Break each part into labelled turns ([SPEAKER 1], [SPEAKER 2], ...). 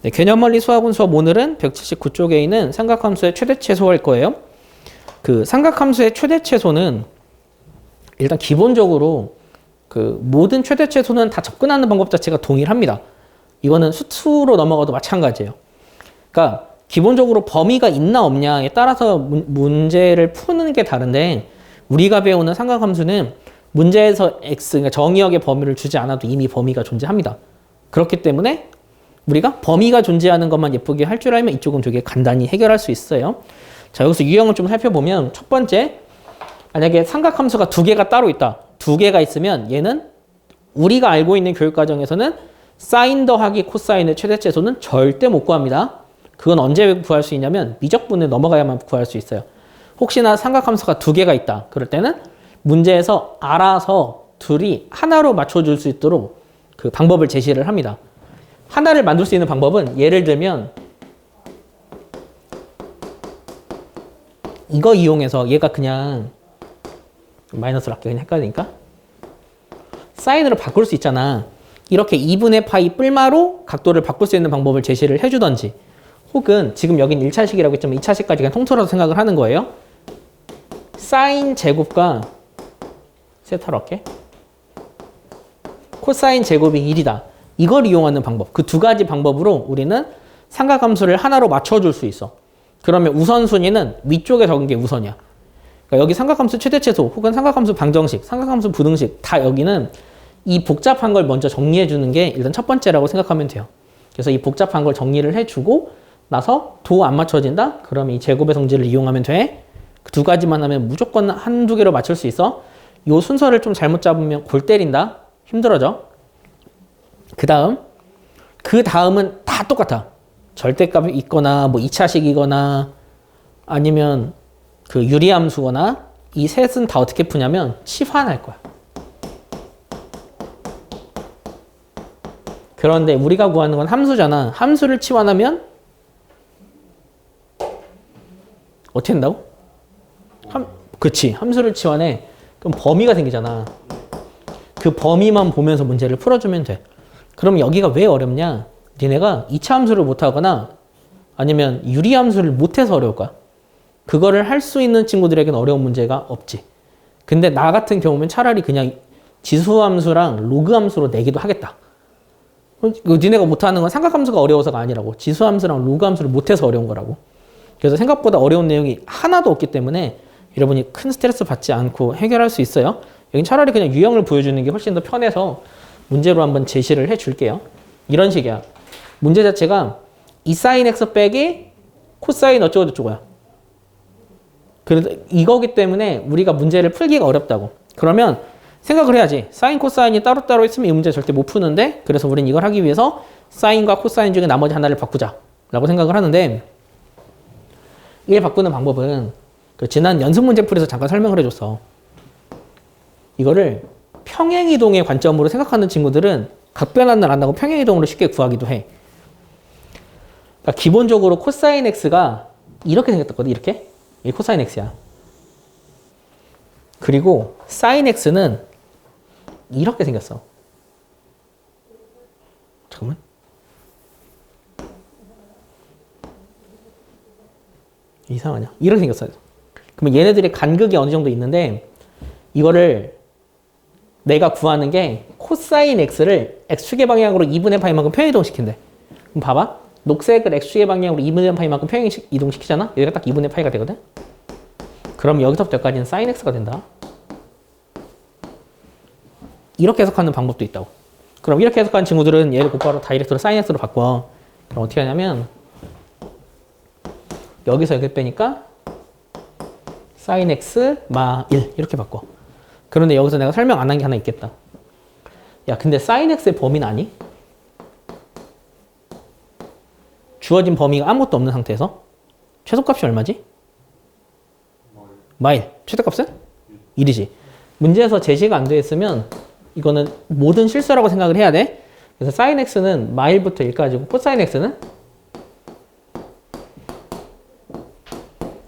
[SPEAKER 1] 네, 개념원리 수학원 수업 오늘은 179쪽에 있는 삼각함수의 최대 최소 할 거예요. 그 삼각함수의 최대 최소는 일단 기본적으로 그 모든 최대 최소는 다 접근하는 방법 자체가 동일합니다. 이거는 수투로 넘어가도 마찬가지예요. 그러니까 기본적으로 범위가 있나 없냐에 따라서 문, 문제를 푸는 게 다른데 우리가 배우는 삼각함수는 문제에서 x 그러니까 정의역의 범위를 주지 않아도 이미 범위가 존재합니다. 그렇기 때문에 우리가 범위가 존재하는 것만 예쁘게 할 줄 알면 이쪽은 되게 간단히 해결할 수 있어요. 자, 여기서 유형을 좀 살펴보면 첫 번째, 만약에 삼각함수가 두 개가 따로 있다. 두 개가 있으면 얘는 우리가 알고 있는 교육 과정에서는 사인 더하기 코사인의 최대치에서는 절대 못 구합니다. 그건 언제 구할 수 있냐면 미적분을 넘어가야만 구할 수 있어요. 혹시나 삼각함수가 두 개가 있다. 그럴 때는 문제에서 알아서 둘이 하나로 맞춰줄 수 있도록 그 방법을 제시를 합니다. 하나를 만들 수 있는 방법은 예를 들면 이거 이용해서 얘가 그냥 마이너스로 할게 그냥 헷갈리니까 사인으로 바꿀 수 있잖아. 이렇게 2분의 파이 뿔마로 각도를 바꿀 수 있는 방법을 제시를 해주던지 혹은 지금 여긴 1차식이라고 했지만 2차식까지 그냥 통틀어서 생각을 하는 거예요. 사인 제곱과 세타로 할게. 코사인 제곱이 1이다. 이걸 이용하는 방법. 그 두 가지 방법으로 우리는 삼각함수를 하나로 맞춰줄 수 있어. 그러면 우선순위는 위쪽에 적은 게 우선이야. 그러니까 여기 삼각함수 최대최소 혹은 삼각함수 방정식, 삼각함수 부등식 다 여기는 이 복잡한 걸 먼저 정리해 주는 게 일단 첫 번째라고 생각하면 돼요. 그래서 이 복잡한 걸 정리를 해주고 나서 도 안 맞춰진다? 그러면 이 제곱의 성질을 이용하면 돼. 그 두 가지만 하면 무조건 한두 개로 맞출 수 있어. 요 순서를 좀 잘못 잡으면 골 때린다? 힘들어져. 그 다음, 그 다음은 다 똑같아. 절대값이 있거나, 뭐 2차식이거나, 아니면 그 유리함수거나, 이 셋은 다 어떻게 푸냐면 치환할 거야. 그런데 우리가 구하는 건 함수잖아. 함수를 치환하면 어떻게 한다고? 함, 그치. 함수를 치환해. 그럼 범위가 생기잖아. 그 범위만 보면서 문제를 풀어주면 돼. 그럼 여기가 왜 어렵냐? 니네가 2차 함수를 못하거나 아니면 유리 함수를 못해서 어려울 거야. 그거를 할 수 있는 친구들에게는 어려운 문제가 없지. 근데 나 같은 경우면 차라리 그냥 지수 함수랑 로그 함수로 내기도 하겠다. 그 니네가 못하는 건 삼각함수가 어려워서가 아니라고. 지수 함수랑 로그 함수를 못해서 어려운 거라고. 그래서 생각보다 어려운 내용이 하나도 없기 때문에 여러분이 큰 스트레스 받지 않고 해결할 수 있어요. 여긴 차라리 그냥 유형을 보여주는 게 훨씬 더 편해서 문제로 한번 제시를 해 줄게요. 이런 식이야. 문제 자체가 이 사인 x 빼기 코사인 어쩌고저쩌고야. 그래서 이거기 때문에 우리가 문제를 풀기가 어렵다고. 그러면 생각을 해야지. 사인 코사인이 따로따로 있으면 이 문제 절대 못 푸는데 그래서 우리는 이걸 하기 위해서 사인과 코사인 중에 나머지 하나를 바꾸자. 라고 생각을 하는데 이걸 바꾸는 방법은 그 지난 연습 문제 풀에서 잠깐 설명을 해줬어. 이거를 평행이동의 관점으로 생각하는 친구들은 각변환을 안 하고 평행이동으로 쉽게 구하기도 해. 그러니까 기본적으로 코사인 x가 이렇게 생겼거든. 이렇게. 이 코사인 x야. 그리고 사인 x는 이렇게 생겼어. 잠깐만. 이상하냐? 이렇게 생겼어요. 그러면 얘네들의 간극이 어느 정도 있는데 이거를 내가 구하는 게 코사인 x를 x축의 방향으로 2분의 파이만큼 평행이동시킨대. 그럼 봐봐. 녹색을 x축의 방향으로 2분의 파이만큼 평행이동시키잖아? 여기가 딱 2분의 파이가 되거든? 그럼 여기서부터 여기까지는 sin x가 된다. 이렇게 해석하는 방법도 있다고. 그럼 이렇게 해석하는 친구들은 얘를 곧바로 다이렉트로 sin x로 바꿔. 그럼 어떻게 하냐면 여기서 여기 빼니까 sin x 마 1 이렇게 바꿔. 그런데 여기서 내가 설명 안 한 게 하나 있겠다. 야, 근데 sin x의 범위는 아니? 주어진 범위가 아무것도 없는 상태에서 최소값이 얼마지? 마일. 최대값은? 1이지. 문제에서 제시가 안 되어 있으면 이거는 모든 실수라고 생각을 해야 돼. 그래서 sin x는 마일부터 1까지고 코사인 x는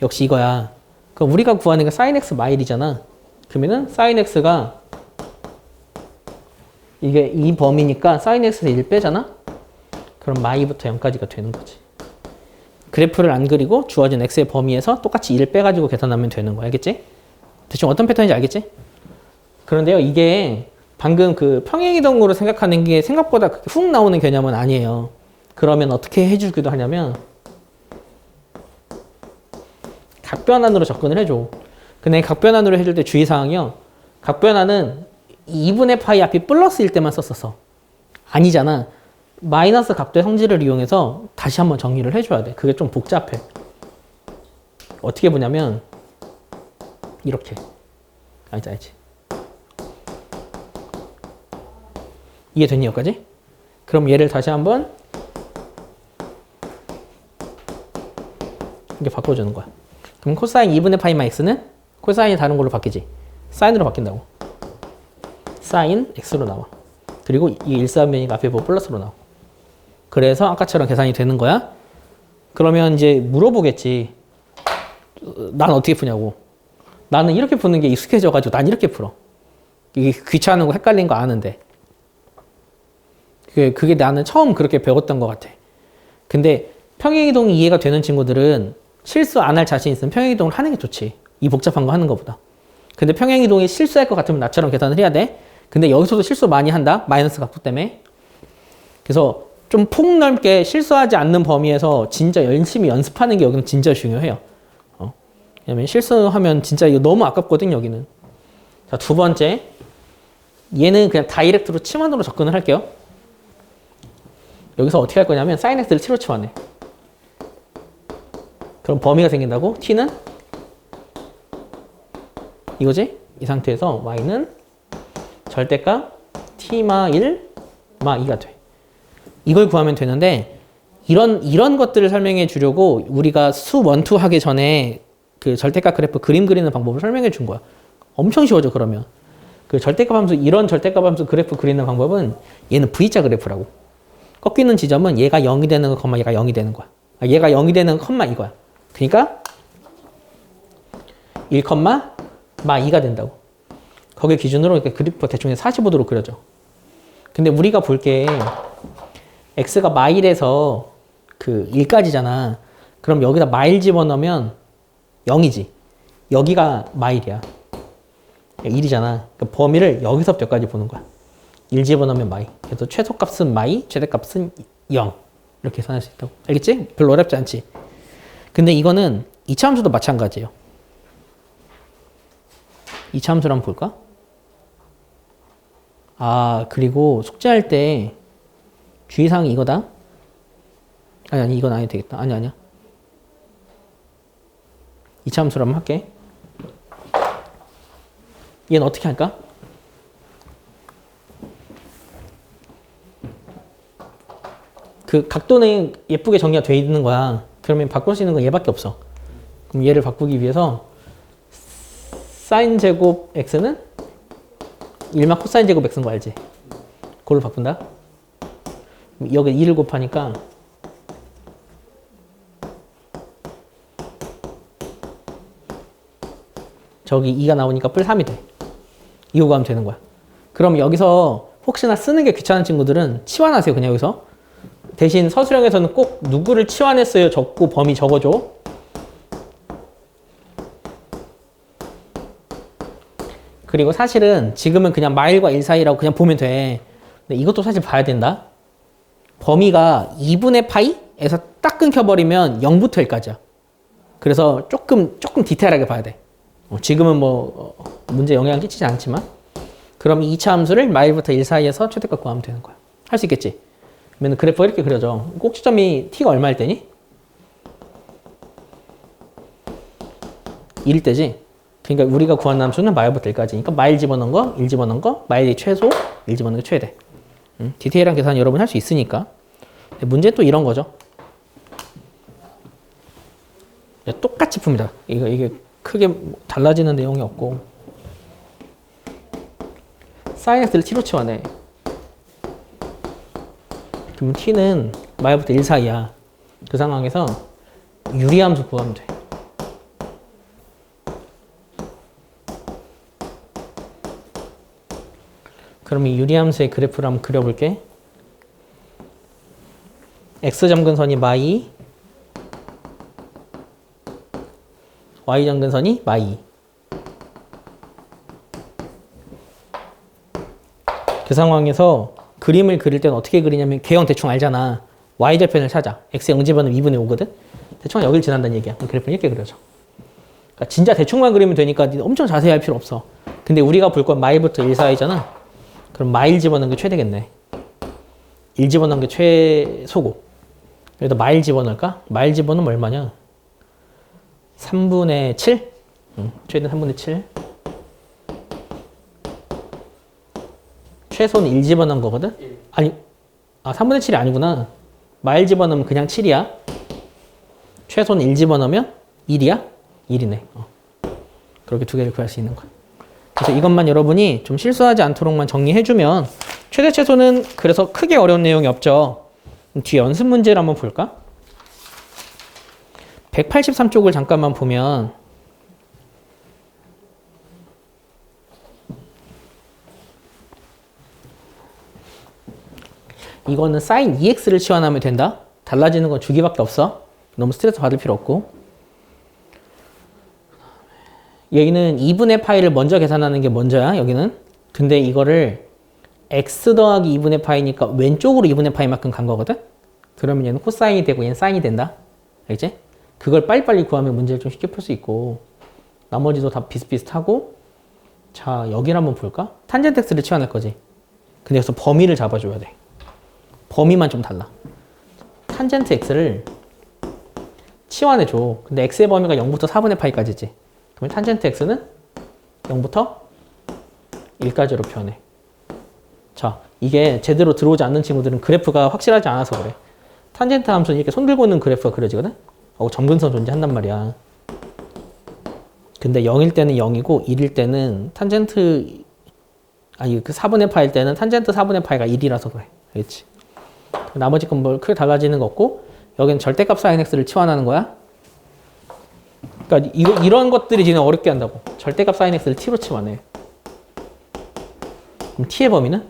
[SPEAKER 1] 역시 이거야. 그럼 우리가 구하는 게 sin x 마일이잖아. 그러면은 sin x가 이게 이 범위니까 sin x에서 1 빼잖아. 그럼 마이부터 0까지가 되는 거지. 그래프를 안 그리고 주어진 x의 범위에서 똑같이 1 빼가지고 계산하면 되는 거야. 알겠지? 대충 어떤 패턴인지 알겠지? 그런데요, 이게 방금 그 평행이동으로 생각하는 게 생각보다 훅 나오는 개념은 아니에요. 그러면 어떻게 해주기도 하냐면 각변환으로 접근을 해줘. 근데 각변환으로 해줄 때 주의사항이요. 각변환은 2분의 파이 앞이 플러스일 때만 썼었어. 아니잖아. 마이너스 각도의 성질을 이용해서 다시 한번 정리를 해줘야 돼. 그게 좀 복잡해. 어떻게 보냐면 이렇게. 알지 알지. 이해됐니 여기까지? 그럼 얘를 다시 한번 이렇게 바꿔주는 거야. 그럼 코사인 2분의 파이마 x는 코사인이 다른 걸로 바뀌지. 사인으로 바뀐다고. 사인 x로 나와. 그리고 이 일사변이가 앞에 보고 플러스로 나와. 그래서 아까처럼 계산이 되는 거야. 그러면 이제 물어보겠지. 난 어떻게 푸냐고. 나는 이렇게 푸는 게 익숙해져가지고 난 이렇게 풀어. 이게 귀찮은 거 헷갈린 거 아는데. 그게, 그게 나는 처음 그렇게 배웠던 것 같아. 근데 평행이동이 이해가 되는 친구들은 실수 안 할 자신 있으면 평행이동을 하는 게 좋지. 이 복잡한 거 하는 것보다. 근데 평행이동이 실수할 것 같으면 나처럼 계산을 해야 돼. 근데 여기서도 실수 많이 한다. 마이너스 각도 때문에. 그래서 좀 폭넓게 실수하지 않는 범위에서 진짜 열심히 연습하는 게 여기는 진짜 중요해요. 어? 왜냐면 실수하면 진짜 이거 너무 아깝거든, 여기는. 자, 두 번째. 얘는 그냥 다이렉트로 치환으로 접근을 할게요. 여기서 어떻게 할 거냐면 사인 x를 t로 치환해. 그럼 범위가 생긴다고? t는 이거지? 이 상태에서 y는 절대값 t마 1, 마 2가 돼. 이걸 구하면 되는데 이런 이런 것들을 설명해 주려고 우리가 수 원투 하기 전에 그 절대값 그래프 그림 그리는 방법을 설명해 준 거야. 엄청 쉬워져 그러면. 그 절대값 함수 이런 절대값 함수 그래프 그리는 방법은 얘는 V자 그래프라고. 꺾이는 지점은 얘가 0이 되는 거, 컴마 얘가 0이 되는 거야. 아, 얘가 0이 되는 거, 컴마 이거야. 그러니까 1, 마 2가 된다고. 거기 기준으로 그래프 대충 45도로 그려져. 근데 우리가 볼 게 x가 마일에서 그 1까지잖아. 그럼 여기다 마일 집어넣으면 0이지. 여기가 마일이야. 1이잖아. 그 범위를 여기서부터 여기까지 보는 거야. 1 집어넣으면 마이. 그래서 최소값은 마이, 최대값은 0. 이렇게 계산할 수 있다고. 알겠지? 별로 어렵지 않지? 근데 이거는 이차함수도 마찬가지예요. 이차함수를 한번 볼까? 아, 그리고 숙제할 때 주의사항이 이거다. 아니, 아니, 이건 아니 되겠다. 아니, 아니야. 이차함수를 한번 할게. 얘는 어떻게 할까? 그 각도는 예쁘게 정리가 돼 있는 거야. 그러면 바꿀 수 있는 건 얘밖에 없어. 그럼 얘를 바꾸기 위해서 사인 제곱 x는 1만 코사인 제곱 x인 거 알지? 그걸로 바꾼다. 여기 2를 곱하니까 저기 2가 나오니까 뿔 3이 돼. 이거 구하면 되는 거야. 그럼 여기서 혹시나 쓰는 게 귀찮은 친구들은 치환하세요. 그냥 여기서. 대신 서술형에서는 꼭 누구를 치환했어요 적고 범위 적어줘. 그리고 사실은 지금은 그냥 마일과 1 사이라고 그냥 보면 돼. 근데 이것도 사실 봐야 된다. 범위가 2분의 파이에서 딱 끊겨버리면 0부터 1까지야. 그래서 조금, 조금 디테일하게 봐야 돼. 어, 지금은 뭐, 어, 문제 영향 끼치지 않지만. 그럼 2차 함수를 마일부터 1 사이에서 최대값 구하면 되는 거야. 할 수 있겠지? 그러면 그래프가 이렇게 그려져. 꼭지점이 t가 얼마일 때니? 1일 때지. 그러니까 우리가 구한 함수는 마일부터 1까지. 그러니까 마일 집어넣은 거, 1 집어넣은 거, 마일이 최소, 1 집어넣은 게 최대. 음, 디테일한 계산 여러분 할 수 있으니까. 문제는 또 이런 거죠. 똑같이 풉니다. 이거, 이게 크게 달라지는 내용이 없고. 사인 x를 t로 치환해. 그럼 t는 마일부터 1 사이야. 그 상황에서 유리함수 구하면 돼. 그럼 이 유리함수의 그래프를 한번 그려볼게. x 점근선이 마이 y 점근선이 마이. 그 상황에서 그림을 그릴 때는 어떻게 그리냐면 개형 대충 알잖아. Y절편을 찾아. X의 응집어는 2분의 5거든. 대충 여기를 지난다는 얘기야. 그래프는 이렇게 그려져. 그러니까 진짜 대충만 그리면 되니까 엄청 자세히 할 필요 없어. 근데 우리가 볼 건 마일부터 1 사이잖아 그럼 마일 집어넣은 게 최대겠네 1 집어넣은 게 최소고 여기다 마일 집어넣을까? 마일 집어넣으면 얼마냐? 3분의 7? 응, 최대 3분의 7 최소는 1 집어넣은 거거든? 아니, 아 3분의 7이 아니구나 마일 집어넣으면 그냥 7이야 최소는 1 집어넣으면 1이야? 1이네 어. 그렇게 두 개를 구할 수 있는 거야 그래서 이것만 여러분이 좀 실수하지 않도록만 정리해주면 최대 최소는 그래서 크게 어려운 내용이 없죠. 뒤에 연습 문제를 한번 볼까? 183쪽을 잠깐만 보면 이거는 sin 2x를 치환하면 된다. 달라지는 건 주기밖에 없어. 너무 스트레스 받을 필요 없고. 여기는 2분의 파이를 먼저 계산하는 게 먼저야, 여기는. 근데 이거를 x 더하기 2분의 파이니까 왼쪽으로 2분의 파이만큼 간 거거든? 그러면 얘는 코사인이 되고 얘는 사인이 된다. 알겠지? 그걸 빨리빨리 구하면 문제를 좀 쉽게 풀 수 있고 나머지도 다 비슷비슷하고 자, 여기를 한번 볼까? 탄젠트 x를 치환할 거지. 근데 여기서 범위를 잡아줘야 돼. 범위만 좀 달라. 탄젠트 x를 치환해줘. 근데 x의 범위가 0부터 4분의 파이까지지. 그러면 탄젠트 x는 0부터 1까지로 표현해. 자, 이게 제대로 들어오지 않는 친구들은 그래프가 확실하지 않아서 그래. 탄젠트 함수는 이렇게 손 들고 있는 그래프가 그려지거든? 어, 점근선 존재한단 말이야. 근데 0일 때는 0이고 1일 때는 탄젠트 아니 그 4분의 파일 때는 탄젠트 4분의 파이가 1이라서 그래. 알겠지? 나머지 건뭐 크게 달라지는 거 없고 여기는 절대값 사인 x를 치환하는 거야. 그러니까 이거, 이런 것들이 지금 어렵게 한다고. 절대값 사인 x를 t로 치환해. 그럼 t의 범위는?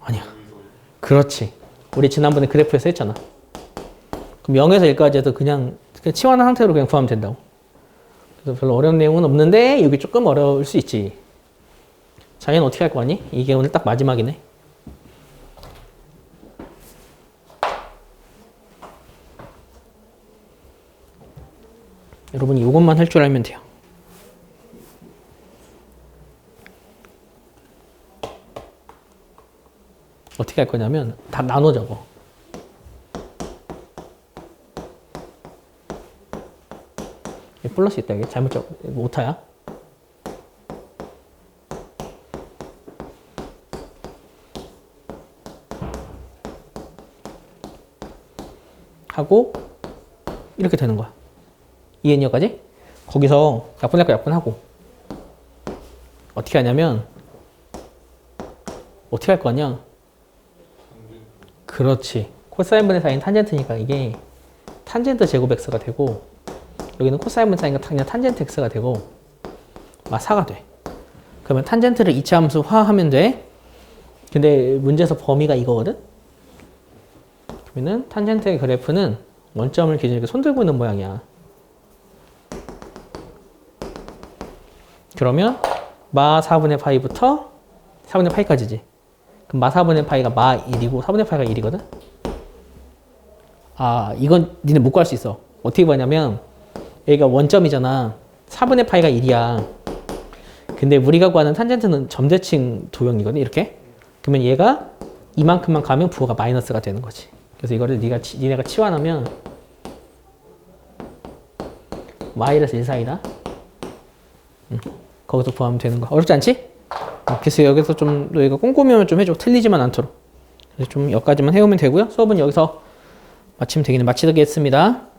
[SPEAKER 1] 아니야. 그렇지. 우리 지난번에 그래프에서 했잖아. 그럼 0에서 1까지 해도 그냥, 그냥 치환한 상태로 그냥 구하면 된다고. 그래서 별로 어려운 내용은 없는데 여기 조금 어려울 수 있지. 자, 얘는 어떻게 할거 같니? 이게 오늘 딱 마지막이네. 여러분이 이것만 할 줄 알면 돼요. 어떻게 할 거냐면 다 나눠 적어. 플러스 있다. 이게 잘못 적 오타야. 하고 이렇게 되는 거야. 이해했냐까지? 거기서 약분할 거 약분하고 어떻게 하냐면 어떻게 할 거냐? 그렇지. 코사인 분의 사인 탄젠트니까 이게 탄젠트 제곱 x가 되고 여기는 코사인 분의 사인과 그냥 탄젠트 x가 되고 막 4가 돼. 그러면 탄젠트를 이차 함수 화하면 돼. 근데 문제에서 범위가 이거거든. 그러면은 탄젠트의 그래프는 원점을 기준으로 이렇게 손 들고 있는 모양이야. 그러면 마 4분의 파이부터 4분의 파이까지지. 그럼 마 4분의 파이가 마 1이고 4분의 파이가 1이거든? 아, 이건 니네 못 구할 수 있어. 어떻게 구하냐면 여기가 원점이잖아. 4분의 파이가 1이야. 근데 우리가 구하는 탄젠트는 점대칭 도형이거든, 이렇게. 그러면 얘가 이만큼만 가면 부호가 마이너스가 되는 거지. 그래서 이거를 치- 니네가 치환하면 마이너스 1 사이다. 응. 거기서 구하면 되는 거. 어렵지 않지? 어, 그래서 여기서 좀 너희가 꼼꼼히 하면 좀 해줘. 틀리지만 않도록. 그래서 좀 여기까지만 해오면 되고요. 수업은 여기서 마치면 되겠네. 마치겠습니다.